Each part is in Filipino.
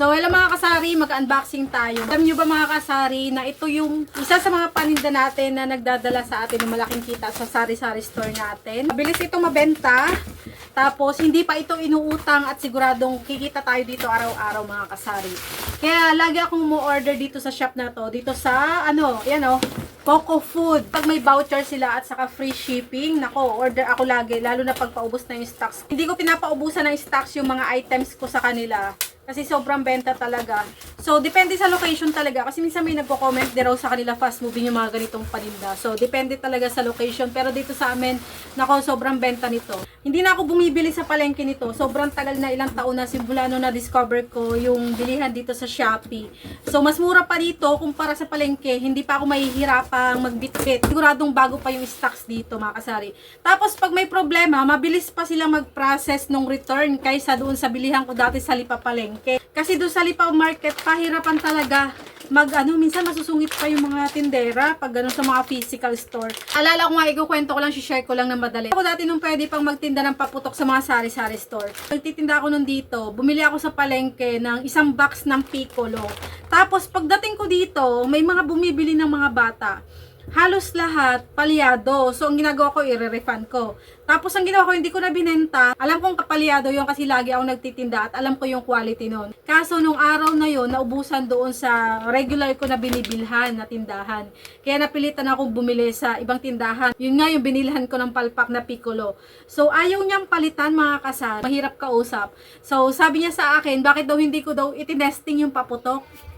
So, hello mga kasari, mag-unboxing tayo. Alam nyo ba mga kasari na ito yung isa sa mga paninda natin na nagdadala sa atin ng malaking kita sa sari-sari store natin. Mabilis itong mabenta. Tapos, hindi pa ito inuutang at siguradong kikita tayo dito araw-araw mga kasari. Kaya, lagi akong mo-order dito sa shop na to. Dito sa, ano, yan o, Coco Food. Pag may voucher sila at saka free shipping, nako, order ako lagi, lalo na pag paubos na yung stocks. Hindi ko pinapaubusan ng stocks yung mga items ko sa kanila. Kasi sobrang benta talaga. So, depende sa location talaga. Kasi minsan may nagko-comment din raw sa kanila fast moving yung mga ganitong paninda. So, depende talaga sa location. Pero dito sa amin, nako, sobrang benta nito. Hindi na ako bumibili sa palengke nito. Sobrang tagal na ilang taon na simula nung na-discover ko yung bilihan dito sa Shopee. So, mas mura pa dito kumpara sa palengke. Hindi pa ako mahihirapang magbitbit. Siguradong bago pa yung stocks dito, mga kasari. Tapos, pag may problema, mabilis pa silang mag-process ng return kaysa doon sa bilihan ko dati sa Lipa Palengke. Kasi doon sa Lipa Market, pahirapan talaga mag ano, minsan masusungit pa yung mga tindera pag ano sa mga physical store. Alala ko nga, ikukwento ko lang, share ko lang ng madali. Ako dati nung pwede pang magtinda ng paputok sa mga sari-sari store. Nagtitinda ako nung dito, bumili ako sa palengke ng isang box ng piccolo. Tapos pagdating ko dito, may mga bumibili ng mga bata halos lahat palyado. So, ang ginagawa ko, i-refund ko. Tapos, ang ginawa ko, hindi ko na binenta. Alam kong kapalyado yung kasi lagi ako nagtitinda at alam ko yung quality nun. Kaso, nung araw na yon naubusan doon sa regular ko na binibilhan na tindahan. Kaya napilitan akong bumili sa ibang tindahan. Yun nga yung binilhan ko ng palpak na piccolo. So, ayaw niyang palitan mga kasal. Mahirap kausap. So, sabi niya sa akin, bakit daw hindi ko daw itinesting yung paputok?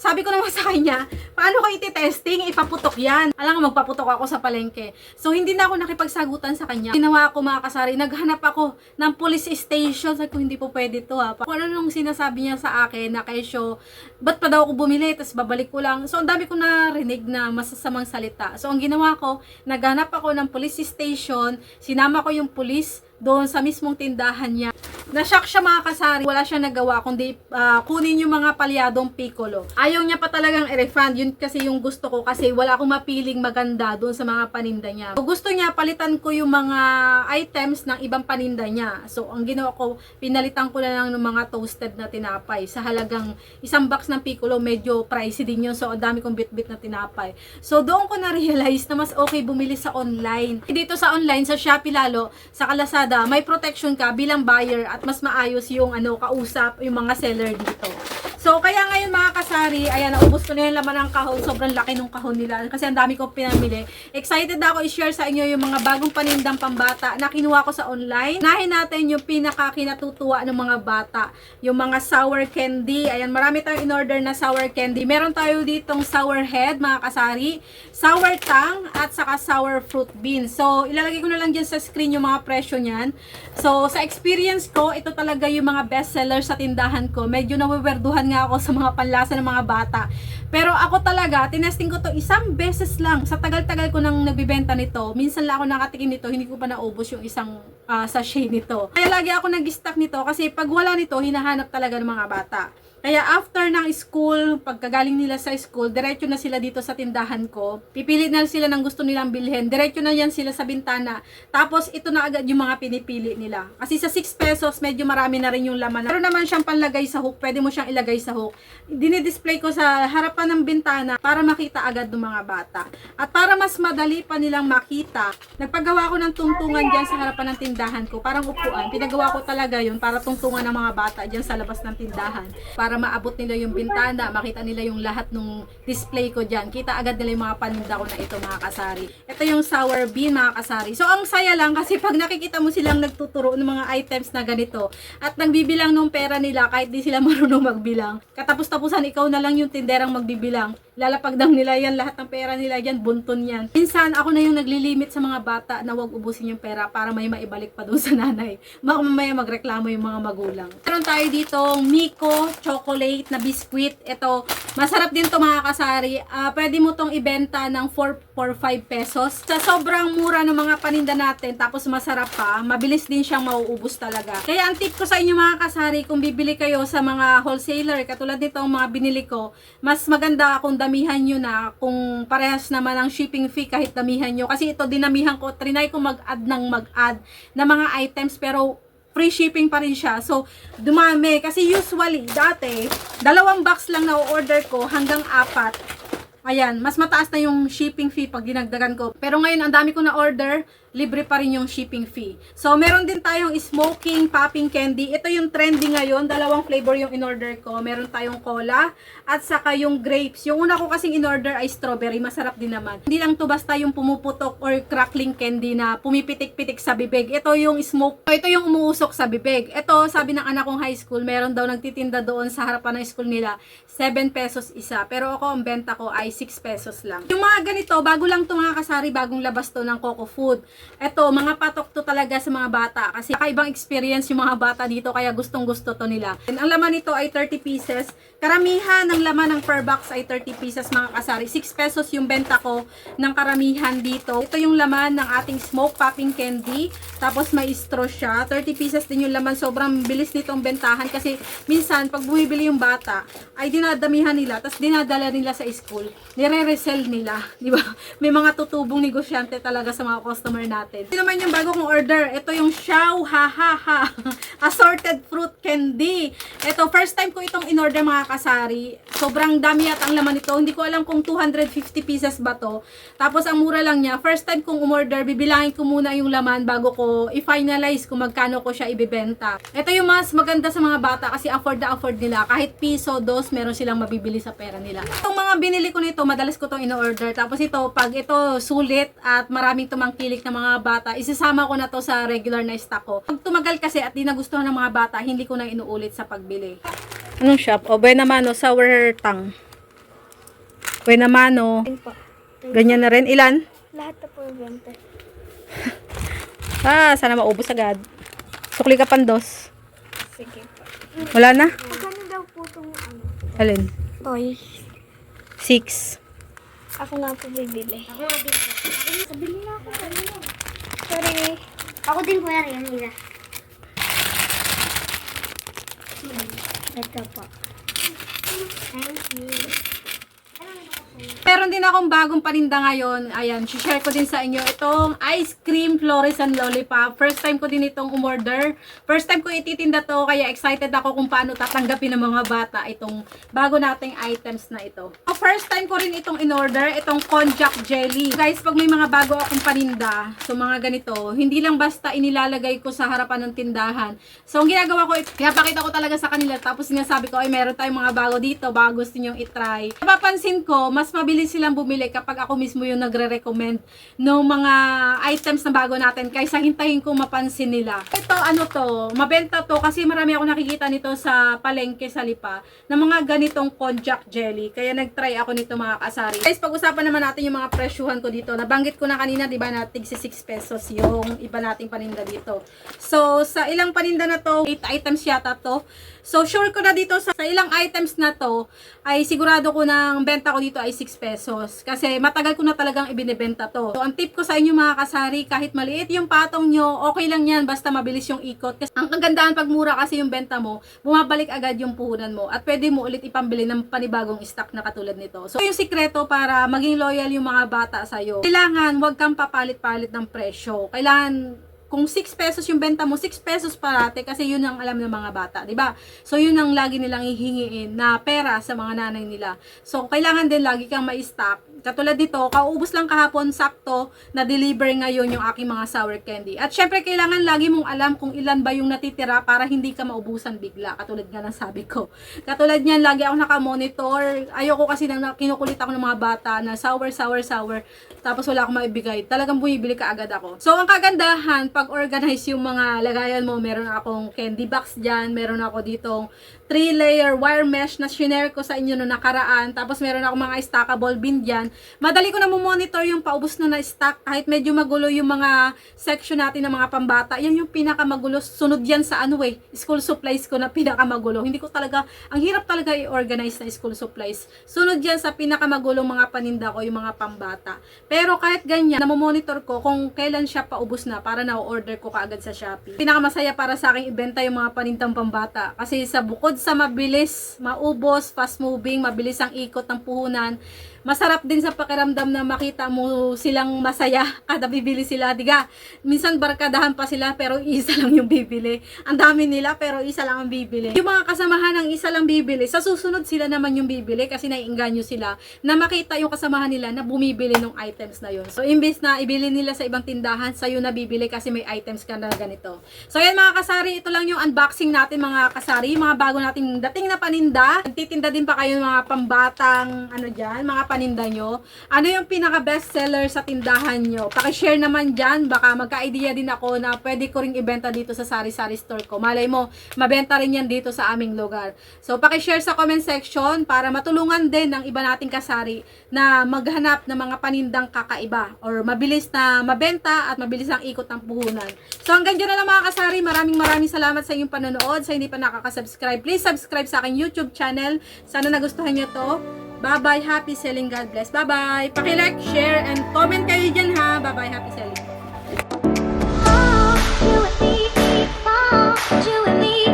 Sabi ko naman sa kanya, paano ko iti-testing? Ipaputok yan. Alam nga, magpaputok ako sa palengke. So, hindi na ako nakipagsagutan sa kanya. Ginawa ko mga kasari, naghanap ako ng police station. Sabi ko, hindi po pwede to ha. Kung ano nung sinasabi niya sa akin na kesyo, ba't pa daw ako bumili? Tapos babalik ko lang. So, ang dami ko narinig na masasamang salita. So, ang ginawa ko, naghanap ako ng police station. Sinama ko yung police doon sa mismong tindahan niya. Na-shock siya mga kasari, wala siya nagawa kundi ah, kunin yung mga palyadong piccolo. Ayaw niya pa talagang i-refund, yun kasi yung gusto ko kasi wala akong mapiling maganda doon sa mga paninda niya. So, gusto niya palitan ko yung mga items ng ibang paninda niya. So ang ginawa ko, pinalitan ko na lang ng mga toasted na tinapay sa halagang isang box ng piccolo, medyo pricey din yun. So ang dami kong bit-bit na tinapay. So doon ko na-realize na mas okay bumili sa online. Dito sa online, sa Shopee lalo, sa Lazada, may protection ka bilang buyer at mas maayos yung ano kausap yung mga seller dito. So, kaya kasari, ayan, naubos ko na yung laman ng kahon. Sobrang laki ng kahon nila kasi ang dami kong pinamili. Excited ako i-share sa inyo yung mga bagong panindang pambata na kinuha ko sa online. Nahin natin yung pinaka-kinatutuwa ng mga bata. Yung mga sour candy. Ayan, marami tayong in-order na sour candy. Meron tayo ditong sour head, mga kasari, sour tang, at saka sour fruit bean. So, ilalagay ko na lang dyan sa screen yung mga presyo niyan. So, sa experience ko, ito talaga yung mga best seller sa tindahan ko. Medyo nawiwerduhan nga ako sa mga panlasa ng mga bata. Pero ako talaga, tinesting ko to isang beses lang. Sa tagal-tagal ko nang nagbibenta nito, minsan lang ako nakatikim nito, hindi ko pa naubos yung isang ah, sachet nito. Kaya lagi ako nag-stock nito kasi pag wala nito, hinahanap talaga ng mga bata. Kaya after ng school, pagkagaling nila sa school, diretso na sila dito sa tindahan ko. Pipili na sila ng gusto nilang bilhin. Diretso na yan sila sa bintana. Tapos ito na agad yung mga pinipili nila. Kasi sa 6 pesos, medyo marami na rin yung laman. Pero naman siyang panlagay sa hook. Pwede mo siyang ilagay sa hook. Dinidisplay ko sa harapan ng bintana para makita agad ng mga bata. At para mas madali pa nilang makita, nagpagawa ko ng tungtungan dyan sa harapan ng tindahan ko. Parang upuan. Pinagawa ko talaga yun para tungtungan ng mga bata dyan sa labas ng tindahan. Para maabot nila yung bintana, makita nila yung lahat ng display ko dyan. Kita agad nila yung mga paninda ko na ito mga kasari. Ito yung sour bean mga kasari. So ang saya lang kasi pag nakikita mo silang nagtuturo ng mga items na ganito at nagbibilang ng pera nila kahit di sila marunong magbilang. Katapos-tapusan ikaw na lang yung tinderang magbibilang. Lalapagdang nila yan, lahat ng pera nila yan, bunton yan. Minsan ako na yung naglilimit sa mga bata na wag ubusin yung pera para may maibalik pa doon sa nanay. Mamaya magreklamo yung mga magulang. Meron tayo dito Miko chocolate na biscuit. Ito, masarap din to mga kasari. Ah, pwede mo tong ibenta ng 4 for 5 pesos. Sa sobrang mura ng mga paninda natin, tapos masarap pa, mabilis din siyang mauubos talaga. Kaya ang tip ko sa inyo mga kasari, kung bibili kayo sa mga wholesaler, katulad nito ang mga binili ko, mas maganda kung damihan nyo na, kung parehas naman ang shipping fee kahit damihan nyo. Kasi ito dinamihan ko, trinay ko mag-add ng mag-add na mga items, pero free shipping pa rin siya. So, dumami. Kasi usually, dati, dalawang box lang na order ko hanggang apat. Ayan, mas mataas na yung shipping fee pag dinagdagan ko. Pero ngayon, ang dami ko na order, libre pa rin yung shipping fee. So, meron din tayong smoking popping candy. Ito yung trendy ngayon. Dalawang flavor yung in-order ko. Meron tayong cola at saka yung grapes. Yung una ko kasing in-order ay strawberry. Masarap din naman. Hindi lang to basta yung pumuputok or crackling candy na pumipitik-pitik sa bibig. Ito yung smoke. Ito yung umuusok sa bibig. Ito, sabi ng anak kong high school, meron daw nagtitinda doon sa harapan ng school nila. 7 pesos isa. Pero ako, ang benta ko ay 6 pesos lang. Yung mga ganito, bago lang to mga kasari, bagong labas to ng Coco Food. Ito, mga patok to talaga sa mga bata. Kasi kakaibang experience yung mga bata dito, kaya gustong gusto to nila. And ang laman nito ay 30 pieces. Karamihan ng laman ng per box ay 30 pieces mga kasari. 6 pesos yung benta ko ng karamihan dito. Ito yung laman ng ating smoke popping candy. Tapos may straw siya. 30 pieces din yung laman. Sobrang bilis nitong bentahan kasi minsan pag bumibili yung bata ay dinadamihan nila tapos dinadala nila sa school. Nire-resell nila. Di ba? May mga tutubong negosyante talaga sa mga customer natin. Ito naman yung bago kong order. Ito yung Xiao Ha Ha Ha Assorted Fruit Candy. Ito, first time ko itong in-order mga kasari. Sobrang dami at ang laman nito. Hindi ko alam kung 250 pieces ba to. Tapos ang mura lang niya. First time kong umorder, bibilangin ko muna yung laman bago ko i-finalize kung magkano ko siya ibibenta. Ito yung mas maganda sa mga bata kasi afford na afford nila. Kahit piso, dos, meron silang mabibili sa pera nila. Itong mga binili ko nito, madalas ko itong in-order. Tapos ito, pag ito sulit at maraming tumangkilik na mga bata, isasama ko na to sa regular na stock ko. Pag tumagal kasi at di nagustuhan ng mga bata, hindi ko na inuulit sa pagbili. Anong shop? O, buena mano, sour tang. Buena mano. Ayun po. Ganyan na rin. Ilan? Lahat na po yung benta. Ah, sana maubos agad. Sukli ka pandos. Sige po. Wala na? Magkano daw po itong ano? Alin? Toys. Six. Ako nga po bibili. Ako nga po. Sabili na ako. Na. Sorry. Ako din po yan. Yan nila. Ito po. Thank you. Meron din akong bagong paninda ngayon. Ayan, share ko din sa inyo. Itong ice cream fluorescent lollipop. First time ko din itong umorder. First time ko ititinda to, kaya excited ako kung paano tatanggapin ng mga bata itong bago nating items na ito. So, first time ko rin itong in-order, itong konjac jelly. Guys, pag may mga bago akong paninda, so mga ganito, hindi lang basta inilalagay ko sa harapan ng tindahan. So, ang ginagawa ko, pinapakita ko talaga sa kanila, tapos sinasabi ko, ay meron tayong mga bago dito, bago gusto nyong itry. Napapansin ko, mas mabilis silang bumili kapag ako mismo yung nagre-recommend ng mga items na bago natin kaysa hintayin kong mapansin nila. Ito, ano to, mabenta to kasi marami ako nakikita nito sa palengke sa lipa na mga ganitong konjac jelly. Kaya nag-try ako nito mga kasari. Guys, pag-usapan naman natin yung mga presyuhan ko dito. Nabanggit ko na kanina, di ba, na tig 6 pesos yung iba nating paninda dito. So, sa ilang paninda na to, 8 items yata to. So, sure ko na dito sa, sa ilang items na to, ay sigurado ko ang benta ko dito ay 6 pesos. Kasi matagal ko na talagang ibinibenta to. So, ang tip ko sa inyo mga kasari, kahit maliit yung patong nyo, okay lang yan, basta mabilis yung ikot. Kasi ang kagandahan pag mura kasi yung benta mo, bumabalik agad yung puhunan mo. At pwede mo ulit ipambili ng panibagong stock na katulad nito. So, yung sikreto para maging loyal yung mga bata sa'yo, kailangan wag kang papalit-palit ng presyo. Kailangan kung 6 pesos yung benta mo, 6 pesos parate kasi yun ang alam ng mga bata, 'di ba? So yun ang lagi nilang hihingiin na pera sa mga nanay nila. So kailangan din lagi kang ma-stock. Katulad dito, kaubos lang kahapon sakto na deliver ngayon yung aking mga sour candy. At syempre kailangan lagi mong alam kung ilan ba yung natitira para hindi ka maubusan bigla. Katulad nga ng sabi ko. Katulad niyan, lagi ako nakamonitor. Ayoko kasi nang kinukulit ako ng mga bata na sour, sour, sour. Tapos wala akong maibigay. Talagang bumibili ka agad ako. So ang kagandahan, pag organize yung mga lagayan mo, meron akong candy box dyan, meron ako ditong 3-layer wire mesh na shinare ko sa inyo no nakaraan. Tapos meron ako mga stackable bin dyan. Madali ko na monitor yung paubos na na stock kahit medyo magulo yung mga section natin ng mga pambata. Yan yung pinakamagulo. Sunod yan sa ano eh, school supplies ko na pinakamagulo. Hindi ko talaga, ang hirap talaga i-organize na school supplies. Sunod yan sa pinakamagulong mga paninda ko, yung mga pambata. Pero kahit ganyan, namomonitor ko kung kailan siya paubos na para na-order ko kaagad sa Shopee. Pinakamasaya para sa akin ibenta yung mga panindang pambata. Kasi sa bukod sa mabilis, maubos, fast moving, mabilis ang ikot ng puhunan, masarap din sa pakiramdam na makita mo silang masaya kada bibili sila, diga. Minsan barkadahan pa sila pero isa lang yung bibili. Ang dami nila pero isa lang ang bibili. Yung mga kasamahan ng isa lang bibili, sa susunod sila naman yung bibili kasi naiinganyo sila na makita yung kasamahan nila na bumibili ng items na yun. So, imbes na ibili nila sa ibang tindahan, sa'yo na bibili kasi may items ka na ganito. So, yan mga kasari, ito lang yung unboxing natin mga kasari, mga bago nating dating na paninda. Titinda din pa kayo ng mga pambatang, ano dyan, mga paninda nyo. Ano yung pinaka best seller sa tindahan nyo? Pakishare naman dyan, baka magka-idea din ako na pwede ko ring ibenta dito sa sari-sari store ko. Malay mo, mabenta rin yan dito sa aming lugar. So, pakishare sa comment section para matulungan din ng iba nating kasari na maghanap ng mga panindang kakaiba or mabilis na mabenta at mabilis ang ikot ng puhunan. So, hanggang dyan na lang mga kasari. Maraming maraming salamat sa inyong panonood. Sa hindi pa nakaka-subscribe, please subscribe sa aking YouTube channel. Sana nagustuhan nyo to. Bye-bye. Happy selling. God bless. Bye-bye. Paki-like, share, and comment kayo dyan ha. Bye-bye. Happy selling. Oh, you and me, oh, you and me,